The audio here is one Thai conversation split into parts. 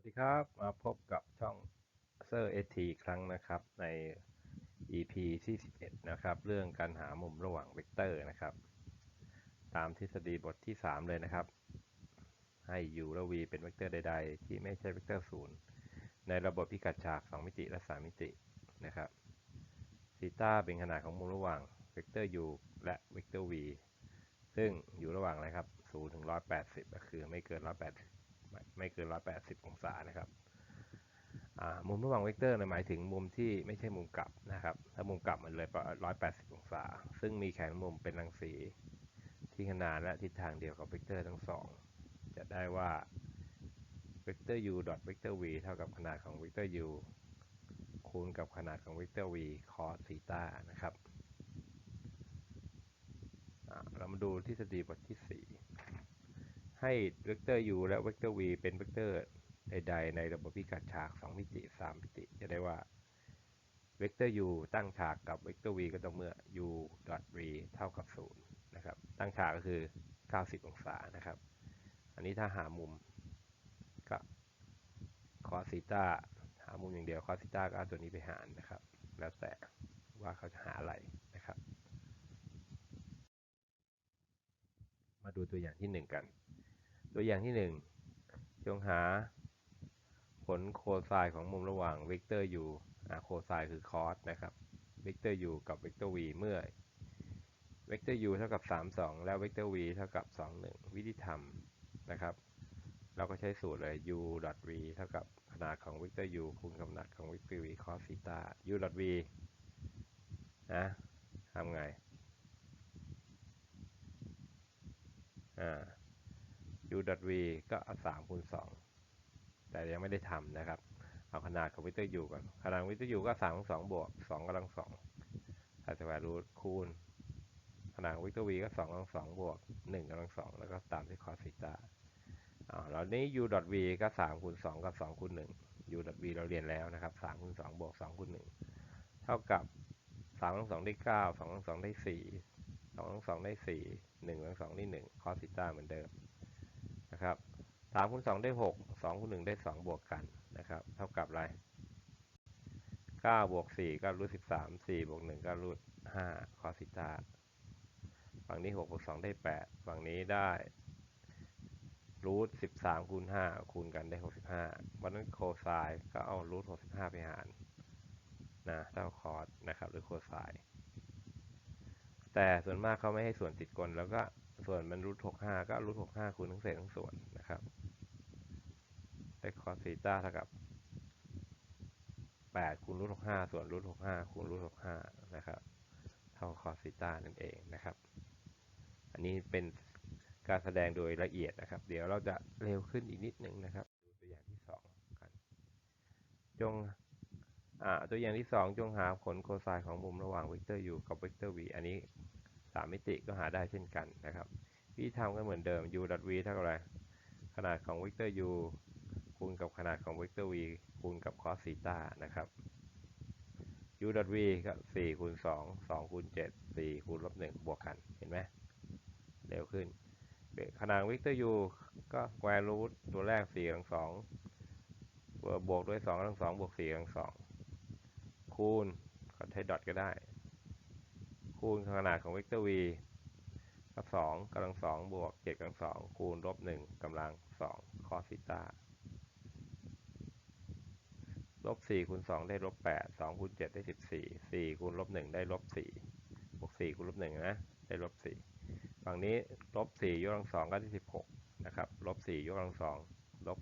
วัสดีครับ มาพบกับช่องเซอร์เอทีครั้งนะครับใน EP ที่ 11 นะครับ เรื่องการหามุมระหว่างเวกเตอร์นะครับ ตามทฤษฎีบทที่ 3 เลยนะครับ ให้ u และ v เป็นเวกเตอร์ใด ๆ ที่ไม่ใช่เวกเตอร์ศูนย์ในระบบพิกัดฉาก 2 มิติและ 3 มิตินะครับซีตาเป็นขนาดของมุมระหว่างเวกเตอร์ u และเวกเตอร์ v ซึ่งอยู่ระหว่างอะไรครับ0ถึง180 ก็คือไม่เกิน 180 ไม่เกิน 180 องศานะครับมุมระหว่างเวกเตอร์หมายถึงมุมที่ไม่ใช่มุมกลับนะครับ ถ้ามุมกลับมันเลย180 องศา ซึ่งมีแขนมุมเป็นรังสี ที่ขนาดและทิศทางเดียวกับเวกเตอร์ทั้งสอง จะได้ว่าเวกเตอร์ u ดอทเวกเตอร์ v เท่ากับขนาดของเวกเตอร์ u คูณกับขนาดของเวกเตอร์ v cos ซีตานะครับ เรามาดูทฤษฎีบทที่ 4 ให้เวกเตอร์ u และเวกเตอร์ v เป็นเวกเตอร์ใดๆ ในระบบพิกัดฉาก 2 มิติ 3 มิติ จะได้ว่าเวกเตอร์ u ตั้งฉากกับเวกเตอร์ v ก็ต้องเมื่อ u dot v เท่ากับ 0 นะครับ ตั้งฉากก็คือ 90 องศานะครับ อันนี้ถ้าหามุมก็ cos ซีตาหามุมอย่างเดียว cos ซีตาก็เอาตัวนี้ไปหารนะครับ แล้วแต่ว่าเขาจะหาอะไรนะครับ มาดูตัวอย่างที่หนึ่งกัน ตัวอย่างที่หนึ่งจงหาผลโคไซน์ของมุมระหว่างเวกเตอร์ u โคไซน์คือคอสนะครับเวกเตอร์ u กับเวกเตอร์ v เมื่อเวกเตอร์ u เท่ากับ 3 2 แล้วเวกเตอร์ v เท่ากับ 2 1 วิธีทำนะครับ เราก็ใช้สูตรเลย u v เท่ากับขนาดของเวกเตอร์ u คูณกับขนาดของเวกเตอร์ v cos ซีตา u v นะทำไง อ่า u.v ก็เอาสามคูณสองแต่ยังไม่ได้ทำนะครับ เอาขนาดของวิกเตอร์ u ก่อนขนาดวิกเตอร์ u ก็สามคูณสองบวกสองกำลังสองใส่สแควร์รูทคูณ ขนาดวิกเตอร์ v ก็สองกำลังสองบวกหนึ่งกำลังสองแล้วก็ตามที่คอสิตาอ่าแล้วนี้ u.v ก็สามคูณสองกับสองคูณหนึ่ง u.v เราเรียนแล้วนะครับสามคูณสองบวกสองคูณหนึ่งเท่ากับสามคูณสองได้เก้าสองคูณสองได้สี่สองคูณสองได้สี่หนึ่งคูณสองได้หนึ่งคอสิต้าเหมือนเดิม สามคูณสองได้หกสองคูณหนึ่งได้สองบวกกันนะครับ เท่ากับอะไรเก้าบวกสี่ก็รูทสิบสามสี่บวกหนึ่งก็รูทห้าคอสิตาฝั่งนี้หกบวกสองได้แปดฝั่งนี้ได้รูทสิบสามคูณห้าคูณกันได้หกสิบห้าวันนั้นโคไซน์ก็เอารูทหกสิบห้าไปหารนะเท่าคอร์สนะครับหรือโคไซน์แต่ส่วนมากเขาไม่ให้ส่วนติดกลแล้วก็ส่วนมันรูทหกห้าก็รูทหกห้าคูณทั้งเศษทั้งส่วนนะครับ ได้คอสซีต้าเท่ากับแปดคูณรูทหกห้าส่วนรูทหกห้าคูณรูทหกห้านะครับ เท่าคอสซีต้านั่นเองนะครับ อันนี้เป็นการแสดงโดยละเอียดนะครับ เดี๋ยวเราจะเร็วขึ้นอีกนิดหนึ่งนะครับดูตัวอย่างที่สองกันจงตัวอย่างที่สองจงหาผลโคไซน์ของมุมระหว่างเวกเตอร์ u กับเวกเตอร์ v อันนี้สามมิติก็หาได้เช่นกันนะครับวิธีทำก็เหมือนเดิม u dot v เท่ากับอะไร ขนาดของเวกเตอร์ u คูณกับขนาดของเวกเตอร์ v คูณกับ cos ซีตานะครับ u dot v ก็สี่คูณสองสองคูณเจ็ดสี่คูณลบหนึ่งบวกกัน เห็นไหมเร็วขึ้น ขนาดเวกเตอร์ u ก็แควร์รูทตัวแรกสี่กำลังสองบวกด้วยสองกำลังสองบวกสี่กำลังสองคูณก็ใช้ดอทก็ได้ คูณขนาดของเวกเตอร์ v กับสองกำลังสองบวกเจ็ดกำลังสองคูณลบหนึ่งกำลังสองคอสิตา ลบสี่คูณสองได้ลบแปดสองคูณเจ็ดได้สิบสี่สี่คูณลบหนึ่งได้ลบสี่บวกสี่คูณลบหนึ่งนะได้ลบสี่ฝั่งนี้ลบสี่ยกกำลังสองก็ได้สิบหกนะครับลบสี่ยกกำลังสองลบ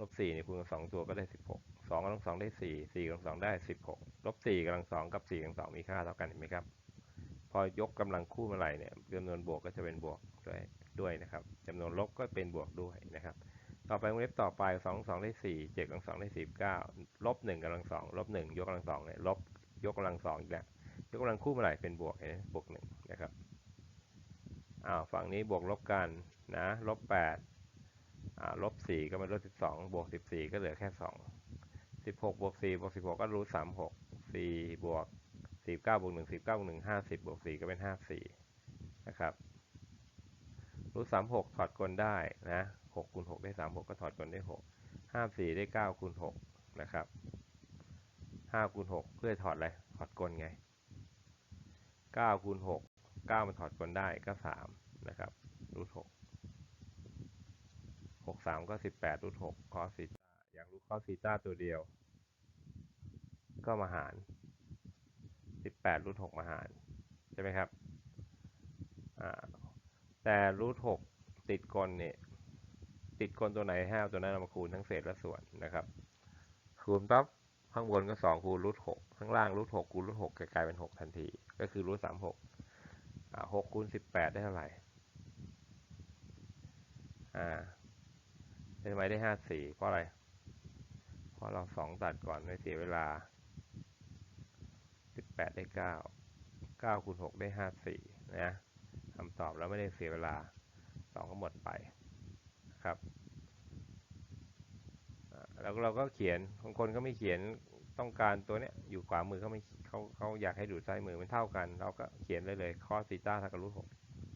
ลบสี่นี่คูณสองตัวก็ได้สิบหกสองกำลังสองได้สี่สี่กำลังสองได้สิบหกลบสี่กำลังสองกับสี่กำลังสองมีค่าเท่ากันเห็นไหมครับ พอยกกำลังคู่เมื่อไหร่เนี่ยจำนวนบวกก็จะเป็นบวกด้วยด้วยนะครับจำนวนลบก็เป็นบวกด้วยนะครับ ต่อไปวงเล็บต่อไปสองสองได้สี่เจ็ดกำลังสองได้สิบเก้าลบหนึ่งกำลังสองลบหนึ่งยกกำลังสองเนี่ยลบยกกำลังสองอีกแล้วยกกำลังคู่เมื่อไหร่เป็นบวกเห็นไหมบวกหนึ่งนะครับอ้าวฝั่งนี้บวกลบกันนะลบแปดอ่าลบสี่ก็มาลบสิบสองบวกสิบสี่ก็เหลือแค่สองสิบหกบวกสี่บวกสิบหกก็รูทสามหกสี่บวกสี่เก้าบวกหนึ่งสิบเก้าบวกหนึ่งห้าสิบบวกสี่ก็เป็นห้าสี่นะครับรูทสามหกถอดกลได้นะ หกคูณหกได้สามหกก็ถอดกลได้หกห้าสี่ได้เก้าคูณหกนะครับห้าคูณหกเพื่อถอดอะไรถอดกลไงเก้าคูณหกเก้ามันถอดกลได้ก็สามนะครับรูทหกหกสามก็สิบแปดรูทหกคอสีตาอยากรู้คอสีตาตัวเดียว ก็มาหารสิบแปดรูทหกมาหารใช่ไหมครับแต่รูทหกติดกลเนี่ย ติดกลตัวไหนห้เอาตัวนั้นเอามาคูณทั้งเศษและส่วนนะครับ คูณปั๊บข้างบนก็สองคูณรูทหกข้างล่างรูทหกคูณรูทหกกลายเป็นหกทันที ก็คือรูทสามหกหกคูณสิบแปดได้เท่าไหร่อ่าทำไมได้ห้าสี่เพราะอะไร เพราะเราสองตัดก่อนไม่เสียเวลาสิบแปดได้เก้าเก้าคูณหกได้ห้าสี่นะคำตอบแล้วไม่ได้เสียเวลาสองก็หมดไป ครับแล้วเราก็เขียนบางคนก็ไม่เขียนต้องการตัวเนี้ยอยู่ขวามือเขาไม่เขาเขาอยากให้ดูซ้ายมือมันเท่ากัน เราก็เขียนได้เลยคอสีต้าเท่ากับรูทหก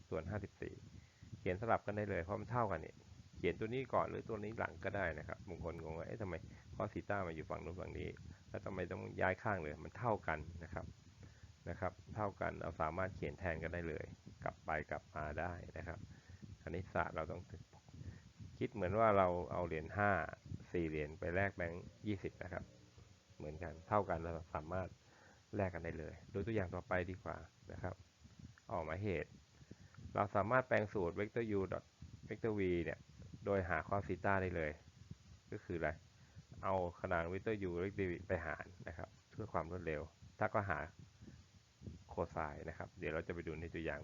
ส่วนห้าสิบสี่เขียนสลับกันได้เลยเพราะมันเท่ากันเนี่ยเขียนตัวนี้ก่อนหรือตัวนี้หลังก็ได้นะครับบางคนงงว่าเอ๊ะทำไมคอสีต้ามาอยู่ฝั่งนู้นฝั่งนี้ แล้วทำไมต้องย้ายข้างเลยมันเท่ากันนะครับนะครับ เท่ากันเราสามารถเขียนแทนกันได้เลย กลับไปกลับมาได้นะครับคณิตศาสตร์เราต้อง คิดเหมือนว่าเราเอาเหรียญห้าสี่เหรียญไปแลกแบงค์ยี่สิบนะครับ เหมือนกันเท่ากันเราสามารถแลกกันได้เลยดูตัวอย่างต่อไปดีกว่านะครับ ออกมาเหตุ เราสามารถแปลงสูตร vector u dot vector v เนี่ยโดยหา cos ซีต้าได้เลย ก็คืออะไรเอาขนาด vector u vector v ไปหารนะครับ เพื่อความรวดเร็ว ถ้าก็หาโคไซน์นะครับ เดี๋ยวเราจะไปดูในตัวอย่าง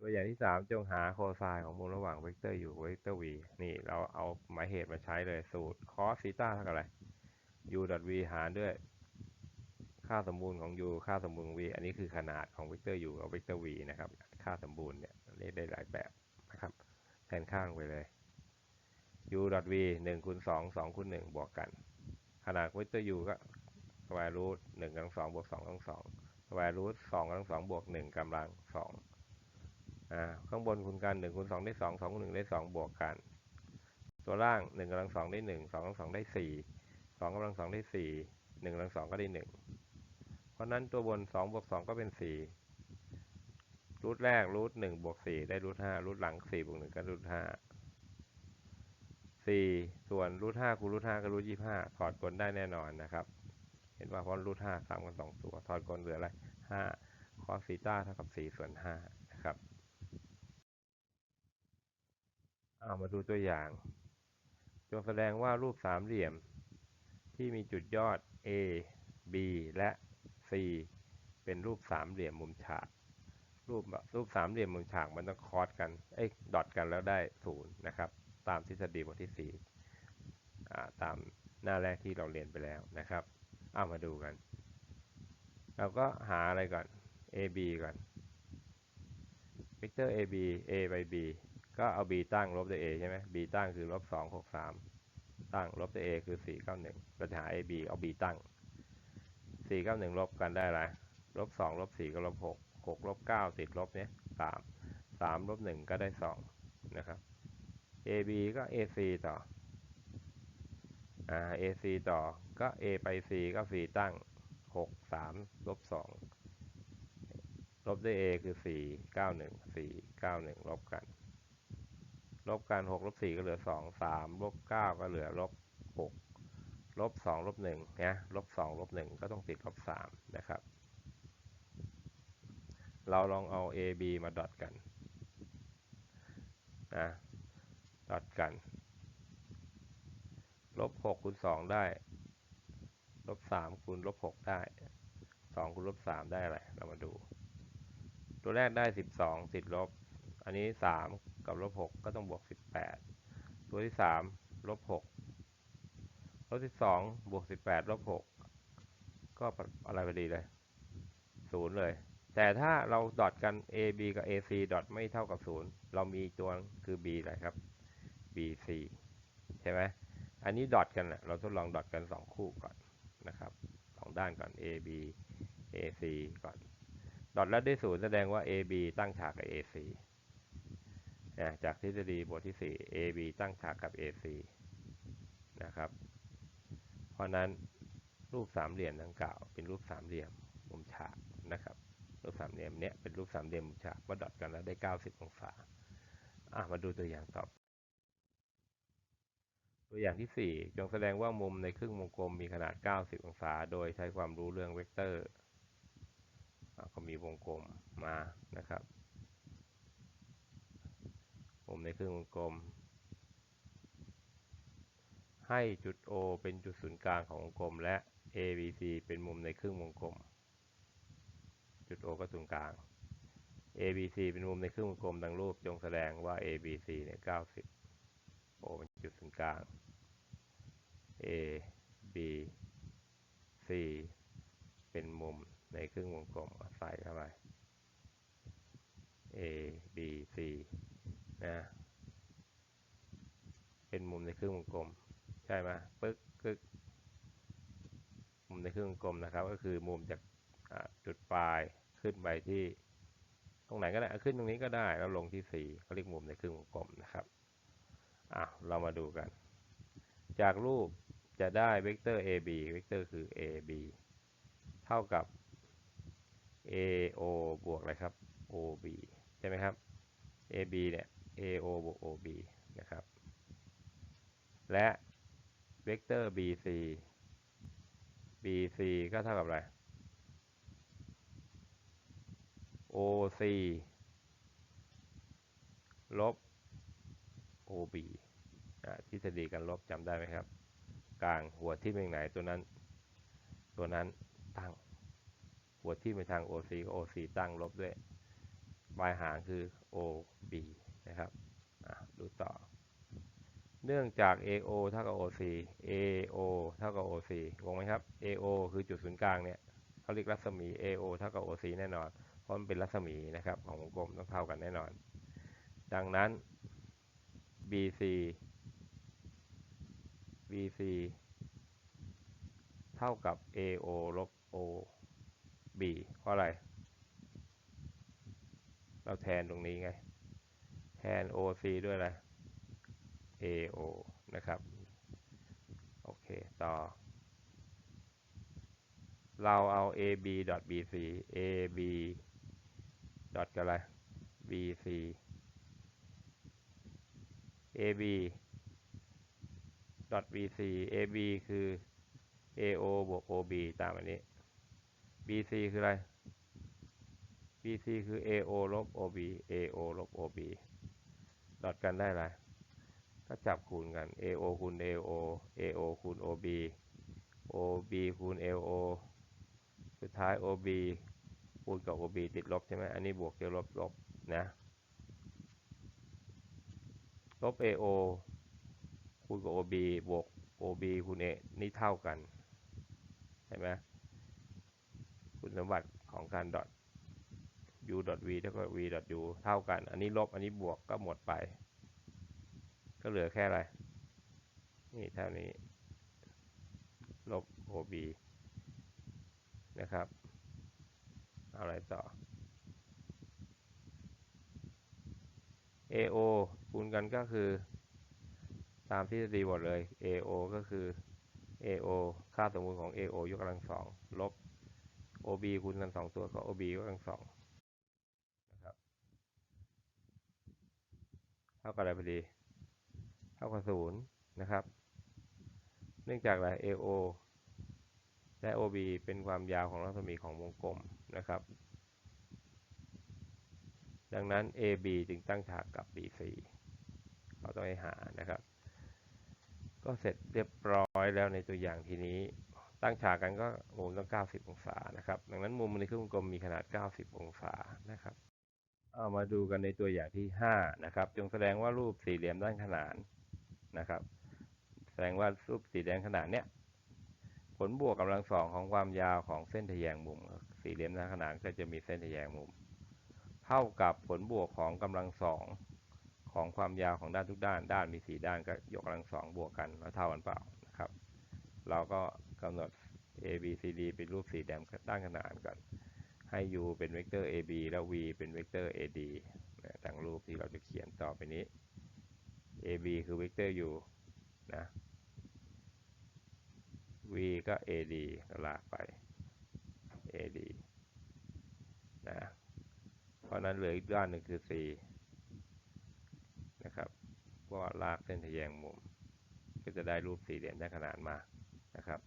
ตัวอย่างที่สามจงหาโคไซน์ของมุมระหว่างเวกเตอร์ u กับเวกเตอร์ v นี่เราเอาหมายเหตุมาใช้เลยสูตร cos ซีต้าเท่ากับอะไร u dot v หารด้วย ค่าสมบูรณ์ของ u ค่าสมบูรณ์ของ v อันนี้คือขนาดของเวกเตอร์ u กับเวกเตอร์ v นะครับ ค่าสมบูรณ์เนี่ยเรียกได้หลายแบบนะครับ แทนข้างไปเลย u dot v หนึ่งคูณสองสองคูณหนึ่งบวกกัน ขนาดเวกเตอร์ u ก็สแควร์รูทหนึ่งกำลังสองบวกสองกำลังสองสแควร์รูทสองกำลังสองบวกหนึ่งกำลังสอง ข้างบนคูณกันหนึ่งคูณสองได้สองสองคูณหนึ่งได้สองบวกกัน ตัวล่างหนึ่งกำลังสองได้หนึ่งสองกำลังสองได้สี่สองกำลังสองได้สี่หนึ่งกำลังสองก็ได้หนึ่งเพราะนั้นตัวบนสองบวกสองก็เป็นสี่รูทแรกรูทหนึ่งบวกสี่ได้รูทห้ารูทหลังสี่บวกหนึ่งก็รูทห้าสี่ส่วนรูทห้าคูณรูทห้าก็รูทยี่ห้าถอดกลได้แน่นอนนะครับ เห็นว่าเพราะรูทห้าสามกันสองตัว ถอดกลเหลืออะไรห้าคอสีต้าเท่ากับสี่ส่วนห้านะครับ เอามาดูตัวอย่าง จงแสดงว่ารูปสามเหลี่ยม ที่มีจุดยอด A B และ C เป็นรูปสามเหลี่ยมมุมฉาก รูปรูปสามเหลี่ยมมุมฉากมันต้องคอสกันเอ้ยดอทกันแล้วได้ศูนย์นะครับ ตามทฤษฎีบทที่สี่ตามหน้าแรกที่เราเรียนไปแล้วนะครับ เอามาดูกัน เราก็หาอะไรก่อน AB ก่อน เวกเตอร์ AB A by B ก็เอา b ตั้งลบด้วย a ใช่ไหม b ตั้งคือลบสองหกสามตั้งลบด้วย a คือสี่เก้าหนึ่งเราจะหา a b เอา b ตั้งสี่เก้าหนึ่งลบกันได้ไรลบสองลบสี่ก็ลบหกหกลบเก้าติดลบเนี้ยสามสามลบหนึ่งก็ได้สองนะครับ a b ก็ a c ต่ออ่า a c ต่อก็ a ไป c ก็ c ตั้งหกสามลบสองลบด้วย a คือสี่เก้าหนึ่งสี่เก้าหนึ่งลบกัน ลบกันหกลบสี่ก็เหลือสองสามลบเก้าก็เหลือลบหกลบสองลบหนึ่งนะลบสองลบหนึ่งก็ต้องติดลบสามนะครับ เราลองเอา a b มาดอทกันนะดอทกันลบหกคูณสองได้ลบสามคูณลบหกได้สองคูณลบสามได้อะไรเรามาดู ตัวแรกได้สิบสองติดลบ อันนี้สาม กับลบหกก็ต้องบวกสิบแปดตัวที่สามลบหกลบที่สองบวกสิบแปดลบหกก็อะไรพอดีเลยศูนย์เลย แต่ถ้าเราดอทกัน a b กับ a c ดอทไม่เท่ากับศูนย์เรามีตัวคือ b อะไรครับ b c ใช่ไหมอันนี้ดอทกันเราทดลองดอทกันสองคู่ก่อนนะครับสองด้านก่อน a b a c ก่อน ดอทแล้วได้ศูนย์แสดงว่า a b ตั้งฉากกับ a c นะจากทฤษฎีบทที่ 4 AB ตั้งฉากกับ AC นะครับ เพราะนั้นรูปสามเหลี่ยมดังกล่าว เป็นรูปสามเหลี่ยมมุมฉากนะครับ รูปสามเหลี่ยมเนี้ยเป็นรูปสามเหลี่ยมมุมฉากว่าดอทกันแล้วได้ 90 องศาอะมาดูตัวอย่างต่อตัวอย่างที่ 4 จงแสดงว่ามุมในครึ่งวงกลมมีขนาด 90 องศา โดยใช้ความรู้เรื่องเวกเตอร์ก็มีวงกลมมานะครับ มุมในครึ่งวงกลม ให้จุด O เป็นจุดศูนย์กลางของวงกลม และ ABC เป็นมุมในครึ่งวงกลม จุด O ก็ศูนย์กลาง ABC เป็นมุมในครึ่งวงกลมดังรูปจงแสดงว่า ABC เนี่ย90 O เป็นจุดศูนย์กลาง A B C เป็นมุมในครึ่งวงกลมใส่เข้าไป A B C นะเป็นมุมในครึ่งวงกลม ใช่ไหมปึ๊กกึกมุมในครึ่งวงกลมนะครับ ก็คือมุมจากจุดปลายขึ้นไปที่ ตรงไหนก็ได้ขึ้นตรงนี้ก็ได้แล้วลงที่สี่เขาเรียกมุมในครึ่งวงกลมนะครับอะเรามาดูกัน จากรูปจะได้เวกเตอร์ AB เวกเตอร์คือ AB เท่ากับ AO บวกอะไรครับ OB ใช่ไหมครับ AB เนี่ย AO บวก OB นะครับ และเวกเตอร์ BC BC ก็เท่ากับอะไร OC ลบ OB ทฤษฎีการลบจำได้ไหมครับ กลางหัวที่เป็นไหนตัวนั้น ตัวนั้นตั้ง หัวที่ไปทาง OC ก็ OC ตั้งลบด้วยปลายหางคือ OB นะครับดูต่อ เนื่องจาก AO เท่ากับ OC AO เท่ากับ OC งงไหมครับ AO คือจุดศูนย์กลางเนี่ยเขาเรียกรัศมี AO เท่ากับ OC แน่นอน เพราะมันเป็นรัศมีนะครับของวงกลมต้องเท่ากันแน่นอน ดังนั้น BC BC เท่ากับ AO ลบ OB เพราะอะไร เราแทนตรงนี้ไง น OC ด้วยอะไร AO นะครับ โอเค ต่อ เราเอา AB BC AB ดอทอะไร BC AB ดอท BC AB คือ AO บวก OB ตามอันนี้ BC คืออะไร BC คือ AO ลบ OB AO ลบ OB ดอทกันได้ไรก็จับคูณกัน AO คูณ AO AO คูณ OB OB คูณ LO สุดท้าย OB คูณกับ OB ติดลบใช่ไหมอันนี้บวกจะลบลบนะลบ AO คูณกับ OB บวก OB คูณ A นี่เท่ากันใช่ไหมคุณสมบัติของการดอท u ดอท v เท่ากับ v ดอท u เท่ากัน อันนี้ลบ อันนี้บวกก็หมดไป ก็เหลือแค่อะไร นี่เท่านี้ ลบ ob นะครับเอาอะไรต่อ ao คูณกันก็คือ ตามทฤษฎีหมดเลย ao ก็คือ ao ค่าสมมุติของ ao ยกกำลังสอง ลบ ob คูณกันสองตัวก็ ob ยกกำลังสองนะครับ เท่ากับอะไรพอดี เท่ากับศูนย์นะครับ เนื่องจากอะไร AO และ OB เป็นความยาวของรัศมีของวงกลมนะครับ ดังนั้น AB จึงตั้งฉากกับ BC เราต้องให้หานะครับ ก็เสร็จเรียบร้อยแล้วในตัวอย่างทีนี้ตั้งฉากกันก็มุมต้อง 90 องศานะครับ ดังนั้นมุมในครึ่งวงกลมมีขนาด 90 องศานะครับ เอามาดูกันในตัวอย่างที่ 5 นะครับ จงแสดงว่ารูปสี่เหลี่ยมด้านขนานนะครับ แสดงว่ารูปสี่เหลี่ยมขนานเนี้ยผลบวกกำลังสองของความยาวของเส้นทะแยงมุม สี่เหลี่ยมด้านขนานก็จะมีเส้นทะแยงมุม เท่ากับผลบวกของกำลังสองของความยาวของด้านทุกด้าน ด้านมีสี่ด้านก็ยกกำลังสองบวกกันแล้วเท่ากันเปล่านะครับ เราก็กำหนด A B C D เป็นรูปสี่เหลี่ยมด้านขนานก่อน ให้ u เป็นเวกเตอร์ ab แล้ว v เป็นเวกเตอร์ ad นะดังรูปที่เราจะเขียนต่อไปนี้ ab คือเวกเตอร์ u นะ v ก็ ad ก็ลากไป ad นะ เพราะนั้นเหลืออีกด้านหนึ่งคือ c นะครับก็ลากเส้นทะแยงมุม ก็จะได้รูปสี่เหลี่ยมได้ขนาดมานะครับ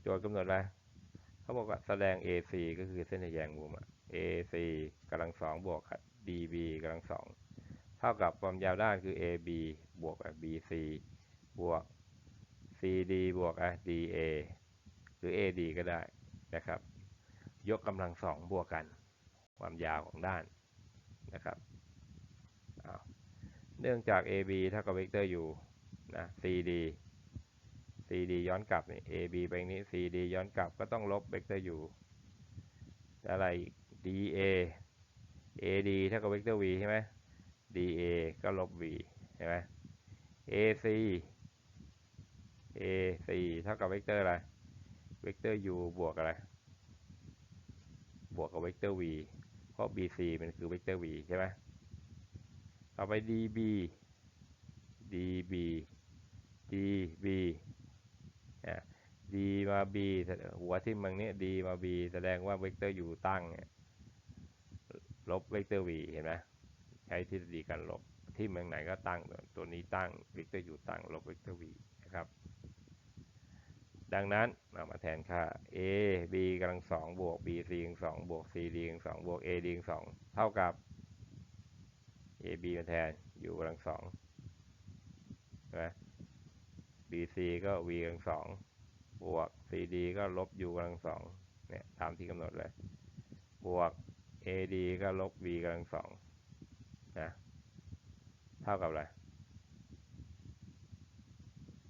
โจทย์กำหนดอะไร เขาบอกว่าแสดง AC ก็คือเส้นแยงมุมอะ AC กำลังสองบวก DB กำลังสองเท่ากับความยาวด้านคือ AB บวก BC บวก CD บวก DA หรือ AD ก็ได้นะครับ ยกกำลังสองบวกกัน ความยาวของด้านนะครับเนื่องจาก AB เท่ากับเวกเตอร์ u นะ CD CD ย้อนกลับนี่ AB ไปนี้ CD ย้อนกลับก็ต้องลบเวกเตอร์ u อะไร DA AD เท่ากับเวกเตอร์ v ใช่ไหม DA ก็ลบ v ใช่ไหม AC AC เท่ากับเวกเตอร์อะไร เวกเตอร์ u บวกอะไร บวกกับเวกเตอร์ v เพราะ BC มันคือเวกเตอร์ v ใช่ไหมต่อไป db db db อะ d มา b หัวที่มันนี้ d มา b แสดงว่าเวกเตอร์ u ตั้งเนี่ยลบเวกเตอร์ v เห็นไหมใช้ทฤษฎีการลบที่เมืองไหนก็ตั้งตัวนี้ตั้งเวกเตอร์ u ตั้งลบเวกเตอร์ v นะครับ ดังนั้นเรามาแทนค่า a b กำลังสองบวก b c กำลังสองบวก c d กำลังสองบวก a d กำลังสองเท่ากับ AB มาแทน u กำลังสองใช่ ไหม BC ก็ v กำลังสองบวก CD ก็ลบ u กำลังสองเนี่ยตามที่กำหนดเลย บวก AD ก็ลบ v กำลังสองนะเท่ากับอะไร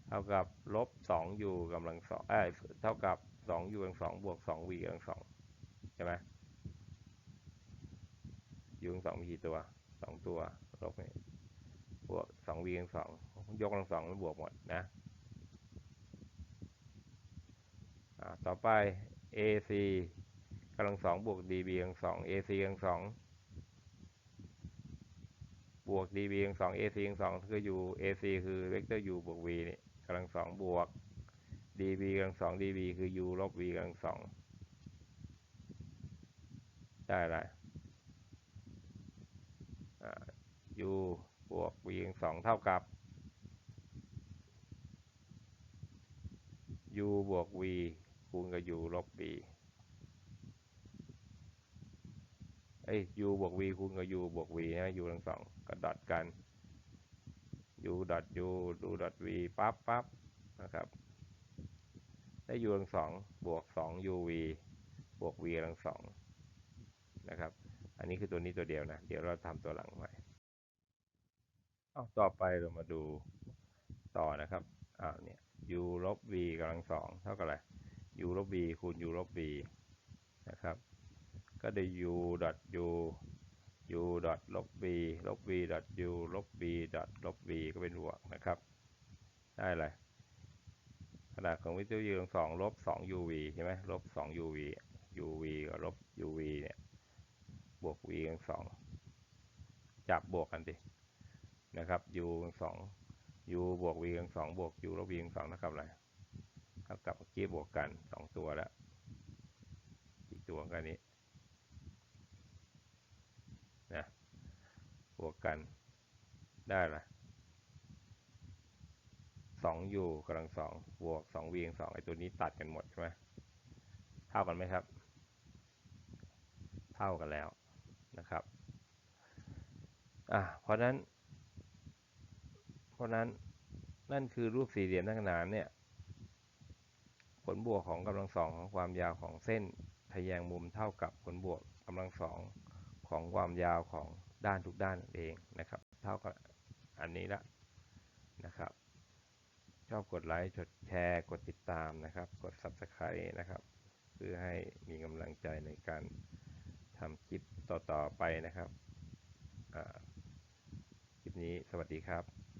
เท่ากับลบ 2u กำลังสองเอ้ยเท่ากับ 2u กำลังสองบวก 2v กำลังสองใช่ไหม u กำลังสองมีกี่ตัวสองตัวลบนี่บวกสองวีกสองยกกำลังสองมันบวกหมดนะ ต่อไป AC กำลังสองบวก DB กำลังสอง AC กำลังสองบวก DB กำลังสอง AC กำลังสองคือ U AC คือเวกเตอร์ U บวก V นี่กำลังสองบวก DB กำลังสอง DB คือ U ลบ V กำลังสองได้ไร u บวก v กังสองเท่ากับ u บวก v คูณกับ u ลบ v เอ้ย u บวก v คูณกับ u บวก v นะ u ทั้งสองก็ดอทกัน u ดอท u ดูดอท v ปั๊บปั๊บนะครับ ได้ u ทั้งสองบวกสอง uv บวก v ทั้งสองนะครับ อันนี้คือตัวนี้ตัวเดียวนะ เดี๋ยวเราทำตัวหลังใหม่เอาต่อไปเรามาดูต่อนะครับอ่าเนี่ย u ลบ v กำลังสองเท่ากับอะไร u ลบ v คูณ u ลบ v นะครับ ก็ได้ u ดอท u u ดอทลบ v ลบ v ดอท u ลบ v ดอทลบ v ก็เป็นบวกนะครับ ได้อะไรขนาดของวิทยุสองลบสอง uv ใช่ไหมลบสอง uv uv กับลบ uv เนี่ย บวก v กันสอง จับบวกกันดิ นะครับ u สอง u บวก v กสองบวก u ลบ v กสองเท่ากับอะไร เท่ากับเมื่อกี้บวกกันสองตัวแล้วอีกตัวกันนี้นะบวกกันได้ละสอง u กำลังสองบวกสอง v กสองไอตัวนี้ตัดกันหมดใช่ไหมเท่ากันไหมครับ เท่ากันแล้วนะครับอะเพราะนั้น เพราะนั้นนั่นคือรูปสี่เหลี่ยมทั้งขนานเนี่ย ผลบวกของกำลังสองของความยาวของเส้นทะแยงมุมเท่ากับผลบวกกำลังสองของความยาวของด้านทุกด้านเองนะครับ เท่ากับอันนี้ละนะครับ ชอบกดไลค์กดแชร์กดติดตามนะครับ กด subscribe นะครับ เพื่อให้มีกำลังใจในการทำคลิปต่อๆไปนะครับคลิปนี้สวัสดีครับ